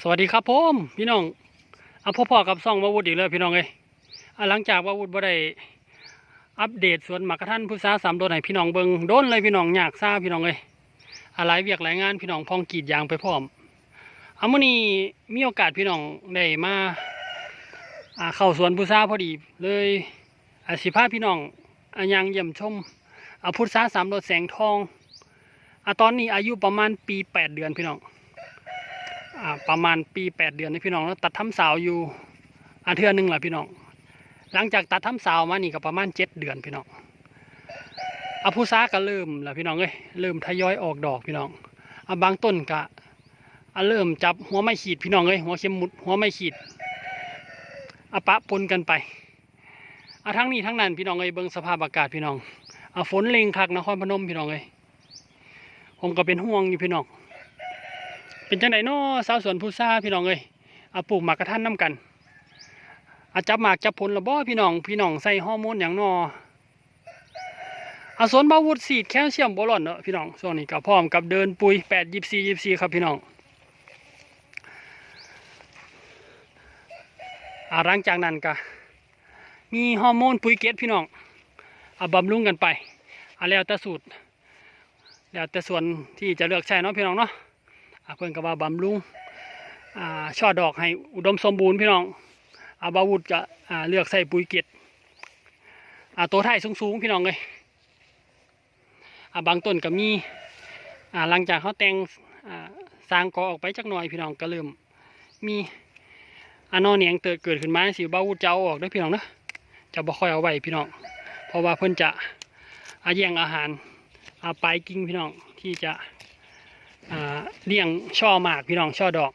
สวัสดีครับผมพี่น้องเอาพ่อๆกับซ่องวาวุฒอีกเลยพี่น้องเอ้ยอะหลังจากวาวุฒิบ่ได้อัปเดตสวนหมากกระทันผู้สาสามโดนให้พี่น้องเบิงโดนเลยพี่น้องอยากทราบพี่น้องเอ้ยอะไรเวียกหลายงานพี่น้องพองกีดยางไปพร้อมเอามื่อนี้มีโอกาสพี่น้องได้มาเข้าสวนผู้สาพอดีเลยอาสิพาพี่น้องอะยางเยี่ยมชมเอาพุทธาสามโดนแสงทองอตอนนี้อายุประมาณปีแปดเดือนพี่น้อง ประมาณปีแปดเดือนนี่พี่น้องแล้วตัดทำสาวอยู่อาเทือหนึงแหละพี่น้อง หลังจากตัดทำสาวมานี่ก็ประมาณเจ็ดเดือนพี่น้องอาผู้ซาก็เริ่มแหละพี่น้องเอ้ยเริ่มทยอยออกดอกพี่น้องอาบางต้นก็อะเริ่มจับหัวไม่ขีดพี่น้องเอ้ยหัวเข็มมุดหัวไม่ขีดอาปะปนกันไปอาทั้งนี้ทั้งนั้นพี่น้องเอ้ยเบิ่งสภาพอากาศพี่น้องอาฝนเล็งคักนครพนมพี่น้องเอ้ยผมก็เป็นห่วงอยู่พี่น้อง เป็นจังไดน้อสาวสวนผู้ซ่าพี่น้องเอ้ยเอาปลูกหมากกระทันน้ำกันอาจับหมากจับผลละบ่พี่น้อง พี่น้องใส่ฮอร์โมนอย่างนอเอาสวนบาวุฒสีดแคลเซียมบอลอนเนอะพี่น้องช่วงนี้ก็พร้อมกับเดินปุ๋ยแปดยิบสี่ยิบสี่ครับพี่น้องอาหลังจากนั้นก็มีฮอร์โมนปุ๋ยเกตพี่น้องเอาบำรุงกันไปเอาแล้วแต่สูตรแล้วแต่ส่วนที่จะเลือกใช้เนาะพี่น้องเนาะ เพื่อนก็ว่าบำรุงช่อดอกให้อุดมสมบูรณ์พี่น้องอาบาวุธก็เลือกใส่ปุ๋ยเกตอ่าตัวไทยสูงๆพี่น้องเลยาบางต้นก็มีหลังจากเขาแต่งสร้างกอออกไปจักหน่อยพี่น้องก็เริ่มมีอานอเนียงเติดเกิดขึ้นมาสิบาวุธจะเอาออกเด้วยพี่น้องเนะจะบ่ค่อยเอาไว้พี่น้อง เพราะว่าเพิ่นจะอาแย่งอาหารอาปลายกิ่งพี่น้องที่จะ เลี้ยงช่อหมากพี่น้องช่อดอก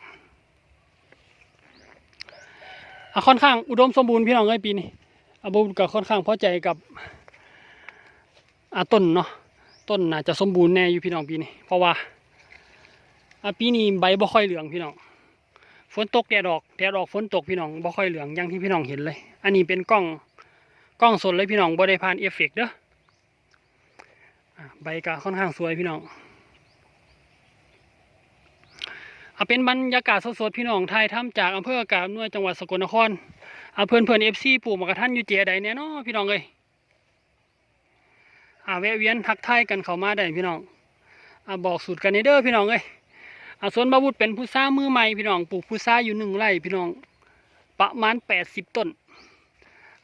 อค่อนข้างอุดมสมบูรณ์พี่น้องเอ้ยปีนี้อาบุญก็ค่อนข้างพอใจกับอาต้นเนาะต้นน่าจะสมบูรณ์แน่อยู่พี่น้องปีนี้ เพราะว่าอาปีนี้ใบบ่ค่อยเหลืองพี่น้องฝนตกแดดออกแดดออกฝนตกพี่น้องบ่ค่อยเหลืองอย่างที่พี่น้องเห็นเลย อันนี้เป็นกล้องกล้องสดเลยพี่น้องบ่ได้ผ่านเอฟเฟกต์เด้อใบก็ค่อนข้างสวยพี่น้อง เอาเป็นบรรยากาศสดๆพี่น้องไทยทำจากอำเภออากาศนวยจังหวัดสกลนครเอาเพื่อนเพื่อนเอฟซีปู่มากระทันอยู่เจียใดเนี่ยเนาะพี่น้องเอ้ยอาแวะเวียนทักทายกันเข้ามาได้พี่น้องอาบอกสูตรกันเด้อพี่น้องเอ้ยอาสวนบาวุฒเป็นผู้ซ่ามือใหม่พี่น้องปลูกผู้ซ่าอยู่หนึ่งไร่พี่น้องประมาณแปดสิบต้น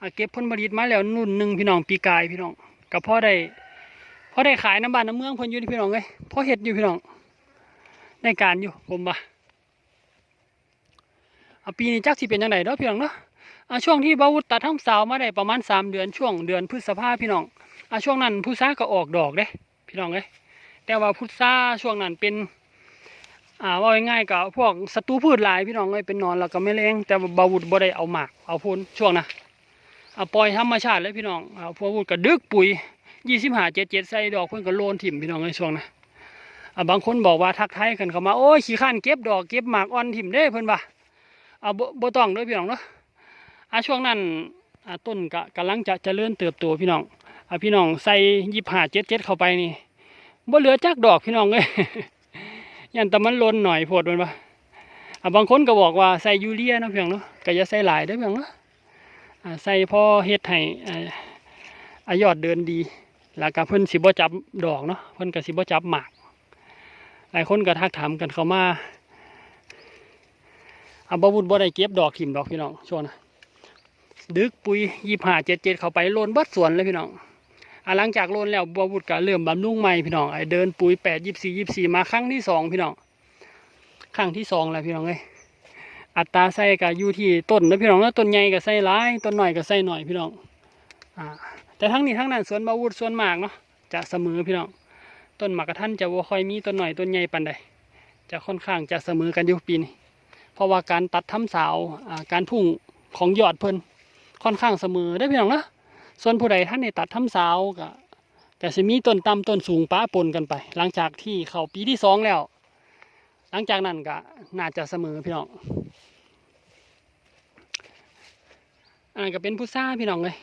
อาเก็บผลผลิตมาแล้วนุ่นหนึ่งพี่น้องปีกายพี่น้องก็พอได้พอได้ขายน้ำบานน้ำเมืองเพิ่นอยู่ที่พี่น้องเอ้ยพอเห็ดอยู่พี่น้อง ในการอยู่ผมว่าเอาปีนี้จักสิเป็นยังไงเนาะพี่น้องเนาะอ่าช่วงที่บาวุฒตัดทั้งสาวมาได้ประมาณสามเดือนช่วงเดือนพฤษภาพี่น้องอ่าช่วงนั้นพุทราก็ออกดอกเด้พี่น้องเอ้ยแต่ว่าพุทราช่วงนั้นเป็นอ่าว่าง่ายๆกับพวกศัตรูพืชหลายพี่น้องเอ้ยเป็นนอนแล้วก็ไม่แรงแต่บาวุฒบ่ได้เอาหมากเอาพูนช่วงนะเอาปล่อยธรรมชาติเลยพี่น้องเอาพวกวุฒก็ดึกปุ๋ยยี่สิบห้าเจ็ดเจ็ดใส่ดอกเพิ่นก็โลนถิ่มพี่น้องเอ้ยช่วงนะอ่า บางคนบอกว่าทักทายกันเข้ามาโอ้ยขี้ข้านเก็บดอกเก็บหมากอ่อนถิ่มเด้เพิ่อนว่าอ่าบ่บ่ต้องเด้อพี่น้องเนาะอ่าช่วงนั้นต้นกะกำลังจะเจริญเติบโตพี่น้องอ่าพี่น้องใส่ยี่ห้าเจ็ดเจ็ดเข้าไปนี่บ่เหลือจักดอกพี่น้องเอ้ยยันแต่มันล้นหน่อยโพดมันว่าอ่าบางคนก็บอกว่าใส่ยูเรียนาะพี่น้องเนาะก็อย่าใส่หลายเด้อพี่น้องเนาะอ่าใส่พอเฮ็ดให้อ่าอายอดเดินดี แล้วก็เพิ่นสิบ่จับดอกเนาะเพิ่นก็สิบ่จับหมาก หลายคนก็ทักถามกันเข้ามาอาบาวุธบ่ได้เก็บดอกถิ่มดอกพี่น้องช่วงนะดึกปุ๋ยยี่ห้าเจ็ดเจ็ดเข้าไปโลนบัดสวนเลยพี่น้องหลังจากโลนแล้วบาวุธก็เริ่มบำรุงใหม่พี่น้องไอ้เดินปุ๋ยแปดยี่สี่ยี่สี่มาครั้งที่สองพี่น้องครั้งที่สองแล้วพี่น้องเอ้ยอัตราใส่ก็อยู่ที่ต้นนะพี่น้องแล้วต้นใหญ่ก็ใส่หลายต้นหน่อยก็ใส่หน่อยพี่น้องอ่าแต่ทั้งนี้ทั้งนั้นสวนบาวุธสวนมากเนาะจะเสมอพี่น้อง ต้นหมากกระทันจะว่าค่อยมีต้นหน่อยต้นใหญ่ปันใดจะค่อนข้างจะเสมอกันอยู่ปีนี้เพราะว่าการตัดทำสาวการพุ่งของยอดเพิ่นค่อนข้างเสมอได้พี่น้องนะส่วนผู้ใดท่านในตัดทำสาวก็แต่จะมีต้นต่ำต้นสูงป้าปนกันไป หลังจากที่เข้าปีที่สองแล้ว หลังจากนั้นก็น่าจะเสมอพี่น้องอันนั้นก็เป็นผู้ซ่าพี่น้องเลย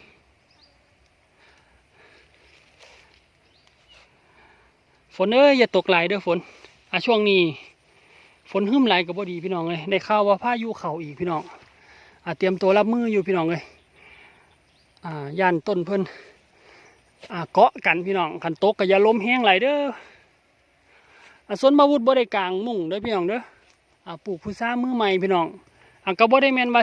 ฝนเอ้ยอย่าตกหลายเด้อฝนอะช่วงนี้ ฝนหึมไหลกับบ่ดีพี่น้องเลยได้ข่าวว่าพายุเข่าอีกพี่น้องอ่าเตรียมตัวรับมืออยู่พี่น้องเลยอ่าย่านต้นเพิ่นอ่าเกาะกันพี่น้องขันตกก็อย่าล้มแห้งไหลเด้ออ่าส่วนมาวุธบ่ได้กลางมุ่งเด้อพี่น้องเด้ออ่าปลูกพุทรามือใหม่พี่น้องอ่าก็บ่ได้แม่นว่า